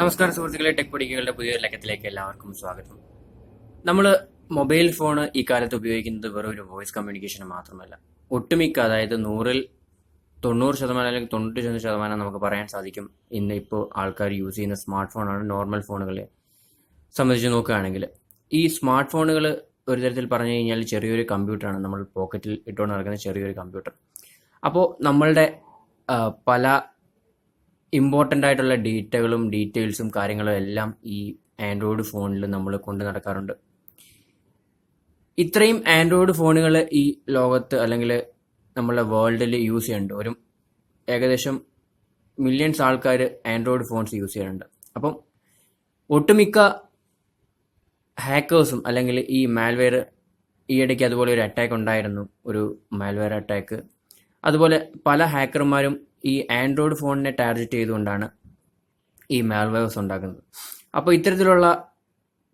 നമസ്കാരം സുഹൃത്തുക്കളെ ടെക് പൊടിക്കുകളുടെ പുതിയ ലക്കത്തിലേക്ക് എല്ലാവർക്കും സ്വാഗതം. നമ്മൾ മൊബൈൽ ഫോൺ ഈ കാലത്ത് ഉപയോഗിക്കുന്നത് വെറും ഒരു വോയിസ് കമ്മ്യൂണിക്കേഷൻ മാത്രമല്ല. ഒട്ടുമിക്ക അതായത് നൂറിൽ തൊണ്ണൂറ് ശതമാനം അല്ലെങ്കിൽ തൊണ്ണൂറ്റി ശതമാനം നമുക്ക് പറയാൻ സാധിക്കും. ഇന്ന് ഇപ്പോൾ ആൾക്കാർ യൂസ് ചെയ്യുന്ന സ്മാർട്ട് ഫോണാണ് നോർമൽ ഫോണുകളെ സംബന്ധിച്ച് നോക്കുകയാണെങ്കിൽ ഈ സ്മാർട്ട് ഫോണുകൾ ഒരു തരത്തിൽ പറഞ്ഞു കഴിഞ്ഞാൽ ചെറിയൊരു കമ്പ്യൂട്ടറാണ്. നമ്മൾ പോക്കറ്റിൽ ഇട്ടുകൊണ്ട് നടക്കുന്ന ചെറിയൊരു കമ്പ്യൂട്ടർ. അപ്പോൾ നമ്മളുടെ പല ഇമ്പോർട്ടന്റ് ആയിട്ടുള്ള ഡേറ്റകളും ഡീറ്റെയിൽസും കാര്യങ്ങളും എല്ലാം ഈ ആൻഡ്രോയിഡ് ഫോണിൽ നമ്മൾ കൊണ്ട് നടക്കാറുണ്ട്. ഇത്രയും ആൻഡ്രോയിഡ് ഫോണുകൾ ഈ ലോകത്ത് അല്ലെങ്കിൽ നമ്മളെ വേൾഡിൽ യൂസ് ചെയ്യുന്നുണ്ട്. ഒരു ഏകദേശം മില്യൺസ് ആൾക്കാർ ആൻഡ്രോയിഡ് ഫോൺസ് യൂസ് ചെയ്യുന്നുണ്ട്. അപ്പം ഒട്ടുമിക്ക ഹാക്കേഴ്സും അല്ലെങ്കിൽ ഈ മാൽവെയർ ഈ ഇടയ്ക്ക് അതുപോലെ ഒരു അറ്റാക്ക് ഉണ്ടായിരുന്നു. ഒരു മാൽവെയർ അറ്റാക്ക് അതുപോലെ പല ഹാക്കർമാരും ഈ ആൻഡ്രോയിഡ് ഫോണിനെ ടാർഗറ്റ് ചെയ്തുകൊണ്ടാണ് ഈ മാൽവെയർസ് ഉണ്ടാക്കുന്നത്. അപ്പോൾ ഇത്തരത്തിലുള്ള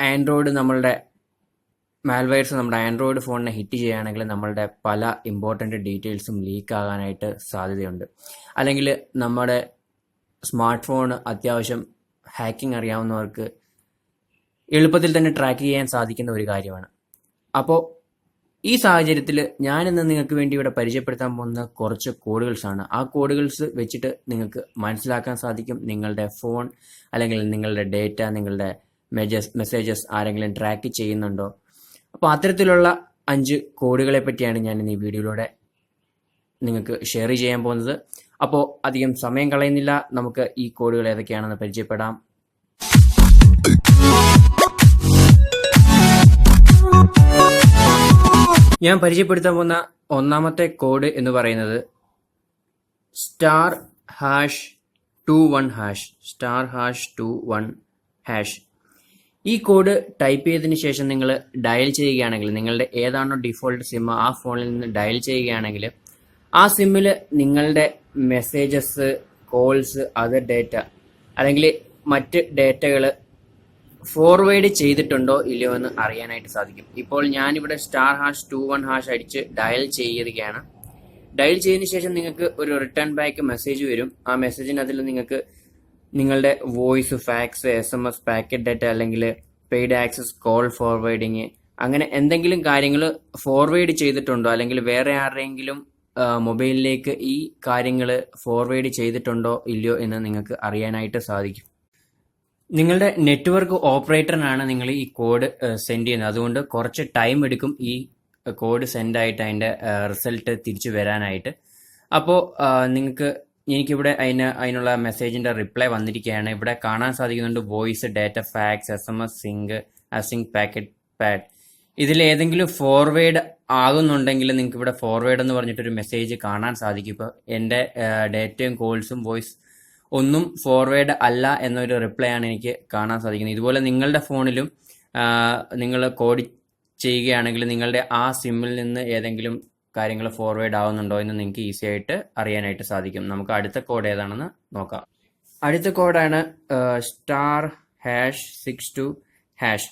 ആൻഡ്രോയിഡ് നമ്മളുടെ മാൽവെയർസ് നമ്മുടെ ആൻഡ്രോയിഡ് ഫോണിനെ ഹിറ്റ് ചെയ്യുകയാണെങ്കിൽ നമ്മളുടെ പല ഇമ്പോർട്ടന്റ് ഡീറ്റെയിൽസും ലീക്ക് ആകാനായിട്ട് സാധ്യതയുണ്ട്. അല്ലെങ്കിൽ നമ്മുടെ സ്മാർട്ട് ഫോൺ അത്യാവശ്യം ഹാക്കിംഗ് അറിയാവുന്നവർക്ക് എളുപ്പത്തിൽ തന്നെ ട്രാക്ക് ചെയ്യാൻ സാധിക്കുന്ന ഒരു കാര്യമാണ്. അപ്പോൾ ഈ സാഹചര്യത്തിൽ ഞാൻ ഇന്ന് നിങ്ങൾക്ക് വേണ്ടി ഇവിടെ പരിചയപ്പെടുത്താൻ പോകുന്ന കുറച്ച് കോഡുകൾസ് ആണ്. ആ കോഡുകൾസ് വെച്ചിട്ട് നിങ്ങൾക്ക് മനസ്സിലാക്കാൻ സാധിക്കും നിങ്ങളുടെ ഫോൺ അല്ലെങ്കിൽ നിങ്ങളുടെ ഡേറ്റ നിങ്ങളുടെ മെജസ് മെസ്സേജസ് ആരെങ്കിലും ട്രാക്ക് ചെയ്യുന്നുണ്ടോ. അപ്പോൾ അത്തരത്തിലുള്ള അഞ്ച് കോഡുകളെ പറ്റിയാണ് ഞാൻ ഈ വീഡിയോയിലൂടെ നിങ്ങൾക്ക് ഷെയർ ചെയ്യാൻ പോകുന്നത്. അപ്പോൾ അധികം സമയം കളയുന്നില്ല. നമുക്ക് ഈ കോഡുകൾ ഏതൊക്കെയാണെന്ന് പരിചയപ്പെടാം. ഞാൻ പരിചയപ്പെടുത്താൻ പോകുന്ന ഒന്നാമത്തെ കോഡ് എന്ന് പറയുന്നത് star hash two one hash. Star hash two one hash. ഈ കോഡ് ടൈപ്പ് ചെയ്തതിന് ശേഷം നിങ്ങൾ ഡയൽ ചെയ്യുകയാണെങ്കിൽ നിങ്ങളുടെ ഏതാണോ ഡിഫോൾട്ട് സിം ആ ഫോണിൽ നിന്ന് ഡയൽ ചെയ്യുകയാണെങ്കിൽ ആ സിമ്മിൽ നിങ്ങളുടെ മെസ്സേജസ് കോൾസ് അതർ ഡേറ്റ അല്ലെങ്കിൽ മറ്റ് ഡേറ്റകൾ ഫോർവേഡ് ചെയ്തിട്ടുണ്ടോ ഇല്ലയോ എന്ന് അറിയാനായിട്ട് സാധിക്കും. ഇപ്പോൾ ഞാനിവിടെ star hash two one hash അടിച്ച് ഡയൽ ചെയ്യുകയാണ്. ഡയൽ ചെയ്തതിന് ശേഷം നിങ്ങൾക്ക് ഒരു റിട്ടേൺ ബാക്ക് മെസ്സേജ് വരും. ആ മെസ്സേജിനകത്തിൽ നിങ്ങൾക്ക് നിങ്ങളുടെ voice fax S M S packet data അല്ലെങ്കിൽ പെയ്ഡ് ആക്സസ് കോൾ ഫോർവേഡിങ് അങ്ങനെ എന്തെങ്കിലും കാര്യങ്ങൾ ഫോർവേഡ് ചെയ്തിട്ടുണ്ടോ? അല്ലെങ്കിൽ വേറെ ആരുടെയെങ്കിലും മൊബൈലിലേക്ക് ഈ കാര്യങ്ങൾ ഫോർവേഡ് ചെയ്തിട്ടുണ്ടോ ഇല്ലയോ എന്ന് നിങ്ങൾക്ക് അറിയാനായിട്ട് സാധിക്കും. നിങ്ങളുടെ നെറ്റ്വർക്ക് ഓപ്പറേറ്ററിനാണ് നിങ്ങൾ ഈ കോഡ് സെൻഡ് ചെയ്യുന്നത്. അതുകൊണ്ട് കുറച്ച് ടൈം എടുക്കും ഈ കോഡ് സെൻഡ് ആയിട്ട് അതിന്റെ റിസൾട്ട് തിരിച്ചു വരാനായിട്ട്. അപ്പോൾ നിങ്ങൾക്ക് എനിക്കിവിടെ അതിന് അതിനുള്ള മെസ്സേജിന്റെ റിപ്ലൈ വന്നിരിക്കുകയാണ്. ഇവിടെ കാണാൻ സാധിക്കുന്നുണ്ട് voice data fax S M S sync async packet pad ഇതിൽ ഏതെങ്കിലും ഫോർവേഡ് ആകുന്നുണ്ടെങ്കിൽ നിങ്ങൾക്ക് ഇവിടെ ഫോർവേഡ് എന്ന് പറഞ്ഞിട്ടൊരു മെസ്സേജ് കാണാൻ സാധിക്കും. ഇപ്പോൾ എന്റെ ഡേറ്റയും കോൾസും വോയിസ് ഒന്നും ഫോർവേഡ് അല്ല എന്നൊരു റിപ്ലൈ ആണ് എനിക്ക് കാണാൻ സാധിക്കുന്നത്. ഇതുപോലെ നിങ്ങളുടെ ഫോണിലും നിങ്ങൾ കോഡ് ചെയ്യുകയാണെങ്കിൽ നിങ്ങളുടെ ആ സിമ്മിൽ നിന്ന് ഏതെങ്കിലും കാര്യങ്ങൾ ഫോർവേഡ് ആവുന്നുണ്ടോ എന്ന് നിങ്ങൾക്ക് ഈസി ആയിട്ട് അറിയാനായിട്ട് സാധിക്കും. നമുക്ക് അടുത്ത കോഡ് ഏതാണെന്ന് നോക്കാം. അടുത്ത കോഡാണ് star hash six two hash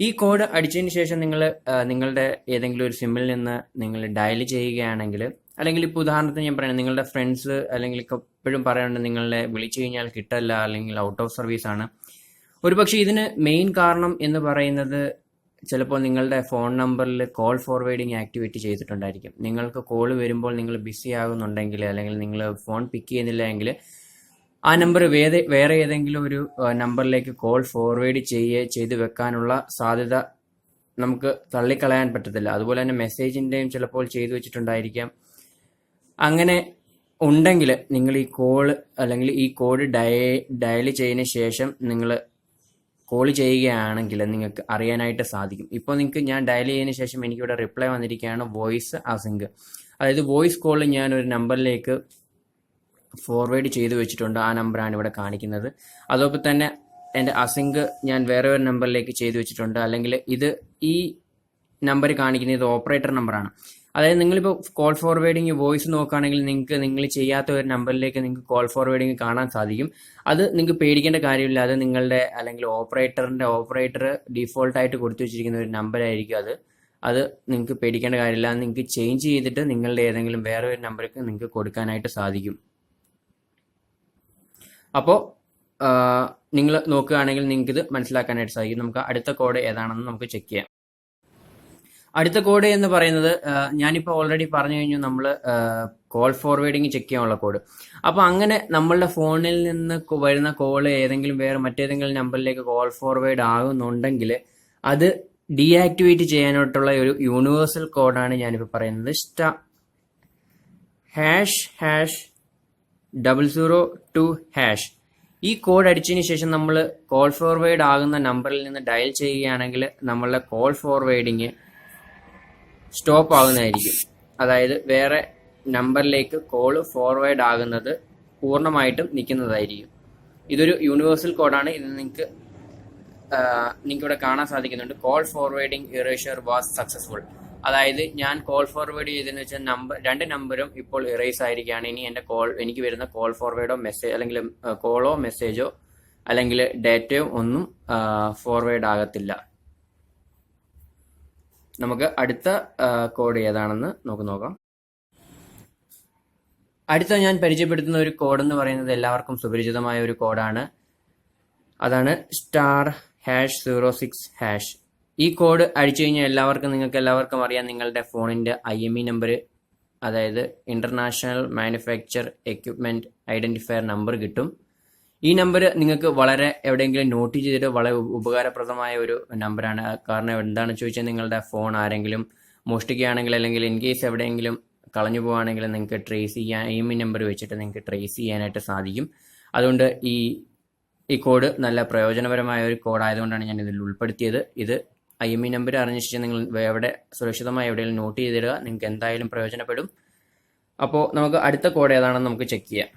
ഈ കോഡ് അടിച്ചതിന് ശേഷം നിങ്ങൾ നിങ്ങളുടെ ഏതെങ്കിലും ഒരു സിമ്മിൽ നിന്ന് നിങ്ങൾ ഡയൽ ചെയ്യുകയാണെങ്കിൽ അല്ലെങ്കിൽ ഇപ്പോൾ ഉദാഹരണത്തിന് ഞാൻ പറയുന്നത് നിങ്ങളുടെ ഫ്രണ്ട്സ് അല്ലെങ്കിൽ എപ്പോഴും പറയാറുണ്ട് നിങ്ങളെ വിളിച്ചു കഴിഞ്ഞാൽ കിട്ടല്ല അല്ലെങ്കിൽ ഔട്ട് ഓഫ് സർവീസ് ആണ്. ഒരുപക്ഷെ ഇതിന് മെയിൻ കാരണം എന്ന് പറയുന്നത് ചിലപ്പോൾ നിങ്ങളുടെ ഫോൺ നമ്പറിൽ കോൾ ഫോർവേഡിംഗ് ആക്ടിവേറ്റ് ചെയ്തിട്ടുണ്ടായിരിക്കും. നിങ്ങൾക്ക് കോൾ വരുമ്പോൾ നിങ്ങൾ ബിസി ആകുന്നുണ്ടെങ്കിൽ അല്ലെങ്കിൽ നിങ്ങൾ ഫോൺ പിക്ക് ചെയ്യുന്നില്ല എങ്കിൽ ആ നമ്പർ വേറെ വേറെ ഏതെങ്കിലും ഒരു നമ്പറിലേക്ക് കോൾ ഫോർവേഡ് ചെയ്യേ ചെയ്ത് വെക്കാനുള്ള സാധ്യത നമുക്ക് തള്ളിക്കളയാൻ പറ്റത്തില്ല. അതുപോലെ തന്നെ മെസ്സേജിന്റെയും ചിലപ്പോൾ ചെയ്തു വെച്ചിട്ടുണ്ടായിരിക്കാം. അങ്ങനെ ഉണ്ടെങ്കിൽ നിങ്ങൾ ഈ കോൾ അല്ലെങ്കിൽ ഈ കോഡ് ഡയ ഡയൽ ചെയ്തതിന് ശേഷം നിങ്ങൾ കോൾ ചെയ്യുകയാണെങ്കിൽ നിങ്ങൾക്ക് അറിയാനായിട്ട് സാധിക്കും. ഇപ്പോൾ നിങ്ങൾക്ക് ഞാൻ ഡയൽ ചെയ്തതിന് ശേഷം എനിക്കിവിടെ റിപ്ലൈ വന്നിരിക്കുകയാണ് വോയിസ് അസിങ്ക് അതായത് വോയിസ് കോൾ ഞാൻ ഒരു നമ്പറിലേക്ക് ഫോർവേഡ് ചെയ്തു വെച്ചിട്ടുണ്ട്. ആ നമ്പറാണ് ഇവിടെ കാണിക്കുന്നത്. അതോടൊപ്പം തന്നെ എന്റെ അസിങ്ക് ഞാൻ വേറെ ഒരു നമ്പറിലേക്ക് ചെയ്തു വെച്ചിട്ടുണ്ട്. അല്ലെങ്കിൽ ഇത് ഈ നമ്പർ കാണിക്കുന്നത് ഇത് ഓപ്പറേറ്റർ നമ്പറാണ് അതായത് നിങ്ങളിപ്പോൾ കോൾ ഫോർവേഡിങ് വോയിസ് നോക്കുകയാണെങ്കിൽ നിങ്ങൾക്ക് നിങ്ങൾ ചെയ്യാത്ത ഒരു നമ്പറിലേക്ക് നിങ്ങൾക്ക് കോൾ ഫോർവേഡിങ് കാണാൻ സാധിക്കും. അത് നിങ്ങൾക്ക് പേടിക്കേണ്ട കാര്യമില്ല. അത് നിങ്ങളുടെ അല്ലെങ്കിൽ ഓപ്പറേറ്ററിന്റെ ഓപ്പറേറ്റർ ഡിഫോൾട്ടായിട്ട് കൊടുത്തു വെച്ചിരിക്കുന്ന ഒരു നമ്പറായിരിക്കും അത്. അത് നിങ്ങൾക്ക് പേടിക്കേണ്ട കാര്യമില്ല. നിങ്ങൾക്ക് ചേഞ്ച് ചെയ്തിട്ട് നിങ്ങളുടെ ഏതെങ്കിലും വേറെ ഒരു നമ്പർക്ക് നിങ്ങൾക്ക് കൊടുക്കാനായിട്ട് സാധിക്കും. അപ്പോൾ നിങ്ങൾ നോക്കുകയാണെങ്കിൽ നിങ്ങൾക്ക് ഇത് മനസ്സിലാക്കാനായിട്ട് സാധിക്കും. നമുക്ക് അടുത്ത കോഡ് ഏതാണെന്ന് നമുക്ക് ചെക്ക് ചെയ്യാം. അടുത്ത കോഡ് എന്ന് പറയുന്നത് ഞാനിപ്പോൾ ഓൾറെഡി പറഞ്ഞു കഴിഞ്ഞു നമ്മൾ കോൾ ഫോർവേഡിങ് ചെക്ക് ചെയ്യാനുള്ള കോഡ് അപ്പോൾ അങ്ങനെ നമ്മളുടെ ഫോണിൽ നിന്ന് വരുന്ന കോൾ ഏതെങ്കിലും വേറെ മറ്റേതെങ്കിലും നമ്പറിലേക്ക് കോൾ ഫോർവേഡ് ആകുന്നുണ്ടെങ്കിൽ അത് ഡീആക്ടിവേറ്റ് ചെയ്യാനായിട്ടുള്ള ഒരു യൂണിവേഴ്സൽ കോഡാണ് ഞാനിപ്പോൾ പറയുന്നത്. Star hash hash double zero two hash ഈ കോഡ് അടിച്ചതിന് ശേഷം നമ്മൾ കോൾ ഫോർവേഡ് ആകുന്ന നമ്പറിൽ നിന്ന് ഡയൽ ചെയ്യുകയാണെങ്കിൽ നമ്മളുടെ കോൾ ഫോർവേഡിങ് സ്റ്റോപ്പ് ആകുന്നതായിരിക്കും. അതായത് വേറെ നമ്പറിലേക്ക് കോൾ ഫോർവേഡ് ആകുന്നത് പൂർണമായിട്ടും നിൽക്കുന്നതായിരിക്കും. ഇതൊരു യൂണിവേഴ്സൽ കോഡാണ് ഇത് നിങ്ങൾക്ക് നിങ്ങൾക്ക് ഇവിടെ കാണാൻ സാധിക്കുന്നുണ്ട്. Call forwarding erasure was successful അതായത് ഞാൻ കോൾ ഫോർവേഡ് ചെയ്തതെന്ന് വെച്ചാൽ നമ്പർ രണ്ട് നമ്പറും ഇപ്പോൾ ഇറേസ് ആയിരിക്കുകയാണ്. ഇനി എന്റെ കോൾ എനിക്ക് വരുന്ന കോൾ ഫോർവേഡോ മെസ്സേജ് അല്ലെങ്കിൽ കോളോ മെസ്സേജോ അല്ലെങ്കിൽ ഡേറ്റയോ ഒന്നും ഫോർവേഡ് ആകത്തില്ല. നമുക്ക് അടുത്ത കോഡ് ഏതാണെന്ന് നമുക്ക് നോക്കാം. അടുത്ത ഞാൻ പരിചയപ്പെടുത്തുന്ന ഒരു കോഡ് എന്ന് പറയുന്നത് എല്ലാവർക്കും സുപരിചിതമായ ഒരു കോഡാണ് അതാണ് star hash zero six hash ഈ കോഡ് അടിച്ചു കഴിഞ്ഞാൽ എല്ലാവർക്കും നിങ്ങൾക്ക് എല്ലാവർക്കും അറിയാം നിങ്ങളുടെ ഫോണിന്റെ ഐ എം ഇ നമ്പർ അതായത് international manufacture equipment identifier number കിട്ടും. ഈ നമ്പർ നിങ്ങൾക്ക് വളരെ എവിടെയെങ്കിലും നോട്ട് ചെയ്തിട്ട് വളരെ ഉപകാരപ്രദമായ ഒരു നമ്പറാണ്. കാരണം എന്താണെന്ന് ചോദിച്ചാൽ നിങ്ങളുടെ ഫോൺ ആരെങ്കിലും മോഷ്ടിക്കുകയാണെങ്കിൽ അല്ലെങ്കിൽ ഇൻ കേസ് എവിടെയെങ്കിലും കളഞ്ഞു പോവുകയാണെങ്കിൽ നിങ്ങൾക്ക് ട്രേസ് ചെയ്യാൻ ഈ നമ്പർ വെച്ചിട്ട് നിങ്ങൾക്ക് ട്രേസ് ചെയ്യാനായിട്ട് സാധിക്കും. അതുകൊണ്ട് ഈ ഈ കോഡ് നല്ല പ്രയോജനപരമായ ഒരു കോഡ് ആയതുകൊണ്ടാണ് ഞാൻ ഇതിൽ ഉൾപ്പെടുത്തിയത്. ഇത് ഐ എം ഇ നമ്പർ അറിഞ്ഞിട്ട് നിങ്ങൾ എവിടെ സുരക്ഷിതമായി എവിടെയെങ്കിലും നോട്ട് ചെയ്തിടുക നിങ്ങൾക്ക് എന്തായാലും പ്രയോജനപ്പെടും. അപ്പോൾ നമുക്ക് അടുത്ത കോഡ് ഏതാണെന്ന് നമുക്ക് ചെക്ക് ചെയ്യാം.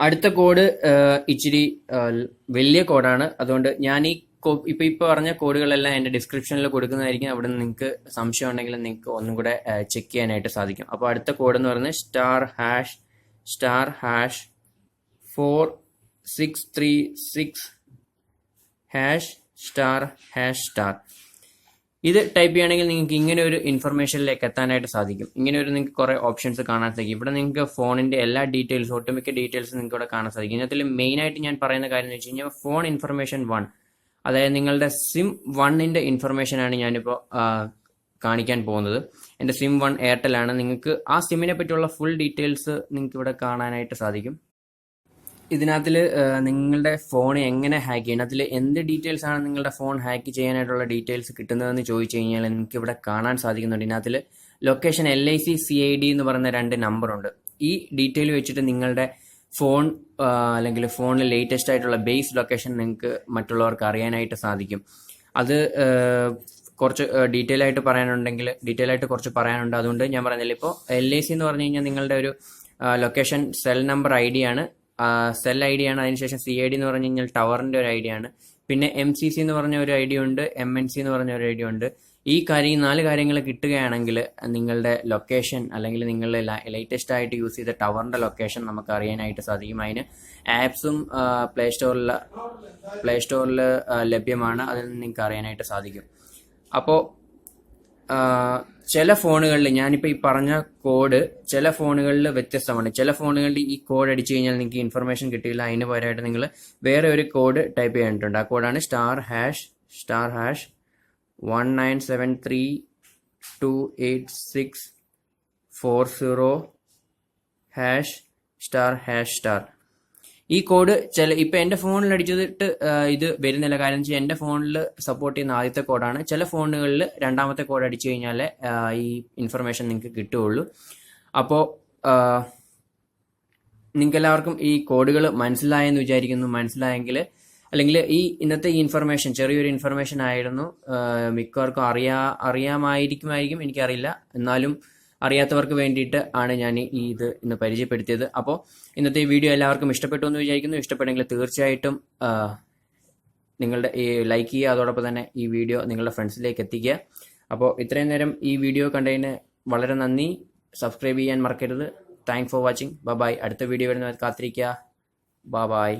അടുത്ത കോഡ് ഇച്ചിരി വലിയ കോഡാണ്. അതുകൊണ്ട് ഞാൻ ഈ ഇപ്പൊ ഇപ്പൊ പറഞ്ഞ കോഡുകളെല്ലാം എന്റെ ഡിസ്ക്രിപ്ഷനിൽ കൊടുക്കുന്നതായിരിക്കും. അവിടെ നിന്ന് നിങ്ങൾക്ക് സംശയം ഉണ്ടെങ്കിൽ നിങ്ങൾക്ക് ഒന്നും കൂടെ ചെക്ക് ചെയ്യാനായിട്ട് സാധിക്കും. അപ്പോൾ അടുത്ത കോഡ് എന്ന് പറയുന്നത് star hash star hash four six three six hash star hash star. ഇത് ടൈപ്പ് ചെയ്യുകയാണെങ്കിൽ നിങ്ങൾക്ക് ഇങ്ങനെ ഒരു ഇൻഫർമേഷനിലേക്ക് എത്താനായിട്ട് സാധിക്കും. ഇങ്ങനെ ഒരു നിങ്ങൾക്ക് കുറേ ഓപ്ഷൻസ് കാണാൻ സാധിക്കും. ഇവിടെ നിങ്ങൾക്ക് ഫോണിന്റെ എല്ലാ ഡീറ്റെയിൽസ് ഒട്ടുമിക്ക ഡീറ്റെയിൽസ് നിങ്ങൾക്ക് ഇവിടെ കാണാൻ സാധിക്കും. ഇതിനകത്ത് മെയിൻ ആയിട്ട് ഞാൻ പറയുന്ന കാര്യം എന്ന് വെച്ച് കഴിഞ്ഞാൽ ഫോൺ ഇൻഫർമേഷൻ വൺ അതായത് നിങ്ങളുടെ സിം വണ്ണിന്റെ ഇൻഫർമേഷൻ ആണ് ഞാനിപ്പോൾ കാണിക്കാൻ പോകുന്നത്. എന്റെ സിം വൺ എയർടെൽ ആണ്. നിങ്ങൾക്ക് ആ സിമ്മിനെ പറ്റിയുള്ള ഫുൾ ഡീറ്റെയിൽസ് നിങ്ങൾക്ക് ഇവിടെ കാണാനായിട്ട് സാധിക്കും. ഇതിനകത്തിൽ നിങ്ങളുടെ ഫോൺ എങ്ങനെ ഹാക്ക് ചെയ്യണം? അതിൽ എന്ത് ഡീറ്റെയിൽസ് ആണ് നിങ്ങളുടെ ഫോൺ ഹാക്ക് ചെയ്യാനായിട്ടുള്ള ഡീറ്റെയിൽസ് കിട്ടുന്നതെന്ന് ചോദിച്ചു കഴിഞ്ഞാൽ എനിക്ക് ഇവിടെ കാണാൻ സാധിക്കുന്നുണ്ട്. ഇതിനകത്തിൽ location L I C C I D എന്ന് പറയുന്ന രണ്ട് നമ്പറുണ്ട് ഈ ഡീറ്റെയിൽ വെച്ചിട്ട് നിങ്ങളുടെ ഫോൺ അല്ലെങ്കിൽ ഫോണിൽ ലേറ്റസ്റ്റ് ആയിട്ടുള്ള ബേസ് ലൊക്കേഷൻ നിങ്ങൾക്ക് മറ്റുള്ളവർക്ക് അറിയാനായിട്ട് സാധിക്കും. അത് കുറച്ച് ഡീറ്റെയിൽ ആയിട്ട് പറയാനുണ്ടെങ്കിൽ ഡീറ്റെയിൽ ആയിട്ട് കുറച്ച് പറയാനുണ്ട്. അതുകൊണ്ട് ഞാൻ പറഞ്ഞില്ല ഇപ്പോൾ എൽ ഐ സി എന്ന് പറഞ്ഞു കഴിഞ്ഞാൽ നിങ്ങളുടെ ഒരു location cell number I D ആണ്. സെൽ ഐ ഡി ആണ്. അതിനുശേഷം സി ഐ ഡി എന്ന് പറഞ്ഞു കഴിഞ്ഞാൽ ടവറിന്റെ ഒരു ഐ ഡി ആണ്. പിന്നെ എം സി സി എന്ന് പറഞ്ഞ ഒരു ഐ ഡി ഉണ്ട് എം എൻ സി എന്ന് പറഞ്ഞ ഒരു ഐ ഡി ഉണ്ട്. ഈ കാര്യം നാല് കാര്യങ്ങൾ കിട്ടുകയാണെങ്കിൽ നിങ്ങളുടെ ലൊക്കേഷൻ അല്ലെങ്കിൽ നിങ്ങളുടെ ലേറ്റസ്റ്റ് ആയിട്ട് യൂസ് ചെയ്ത ടവറിന്റെ ലൊക്കേഷൻ നമുക്ക് അറിയാനായിട്ട് സാധിക്കും. അതിന് ആപ്സും പ്ലേ സ്റ്റോറിൽ പ്ലേ സ്റ്റോറിൽ ലഭ്യമാണ്. അതിൽ നിങ്ങൾക്ക് അറിയാനായിട്ട് സാധിക്കും. അപ്പോൾ ചില ഫോണുകളിൽ ഞാനിപ്പോൾ ഈ പറഞ്ഞ കോഡ് ചില ഫോണുകളിൽ വ്യത്യസ്തമാണ്. ചില ഫോണുകളിൽ ഈ കോഡ് അടിച്ചു കഴിഞ്ഞാൽ നിങ്ങൾക്ക് ഇൻഫർമേഷൻ കിട്ടിയില്ല. അതിന് പകരമായിട്ട് നിങ്ങൾ വേറെ ഒരു കോഡ് ടൈപ്പ് ചെയ്യേണ്ടിട്ടുണ്ട് ആ കോഡാണ് star hash star hash one nine seven three two eight six four zero hash star hash star ഈ കോഡ് ചില ഇപ്പൊ എന്റെ ഫോണിൽ അടിച്ചിട്ട് ഇത് വരുന്നില്ല. കാരണം വെച്ചാൽ എന്റെ ഫോണിൽ സപ്പോർട്ട് ചെയ്യുന്ന ആദ്യത്തെ കോഡാണ് ചില ഫോണുകളിൽ രണ്ടാമത്തെ കോഡ് അടിച്ചു കഴിഞ്ഞാൽ ഈ ഇൻഫർമേഷൻ നിങ്ങൾക്ക് കിട്ടുകയുള്ളൂ. അപ്പോൾ നിങ്ങൾക്ക് എല്ലാവർക്കും ഈ കോഡുകൾ മനസ്സിലായെന്ന് വിചാരിക്കുന്നു. മനസ്സിലായെങ്കിൽ അല്ലെങ്കിൽ ഈ ഇന്നത്തെ ഈ ഇൻഫർമേഷൻ ചെറിയൊരു ഇൻഫർമേഷൻ ആയിരുന്നു മിക്കവർക്കും അറിയാ അറിയാമായിരിക്കുമായിരിക്കും. എനിക്കറിയില്ല. എന്നാലും അറിയാത്തവർക്ക് വേണ്ടിയിട്ട് ആണ് ഞാൻ ഈ ഇത് ഇന്ന് പരിചയപ്പെടുത്തിയത്. അപ്പോൾ ഇന്നത്തെ ഈ വീഡിയോ എല്ലാവർക്കും ഇഷ്ടപ്പെട്ടു എന്ന് വിചാരിക്കുന്നു. ഇഷ്ടപ്പെട്ടെങ്കിൽ തീർച്ചയായിട്ടും നിങ്ങളുടെ ഈ ലൈക്ക് ചെയ്യുക. അതോടൊപ്പം തന്നെ ഈ വീഡിയോ നിങ്ങളുടെ ഫ്രണ്ട്സിലേക്ക് എത്തിക്കുക. അപ്പോൾ ഇത്രയും നേരം ഈ വീഡിയോ കണ്ടതിന് വളരെ നന്ദി. സബ്സ്ക്രൈബ് ചെയ്യാൻ മറക്കരുത്. താങ്ക് ഫോർ വാച്ചിങ് ബ ബൈ അടുത്ത വീഡിയോ വരുന്നവർ കാത്തിരിക്കുക. ബ ബൈ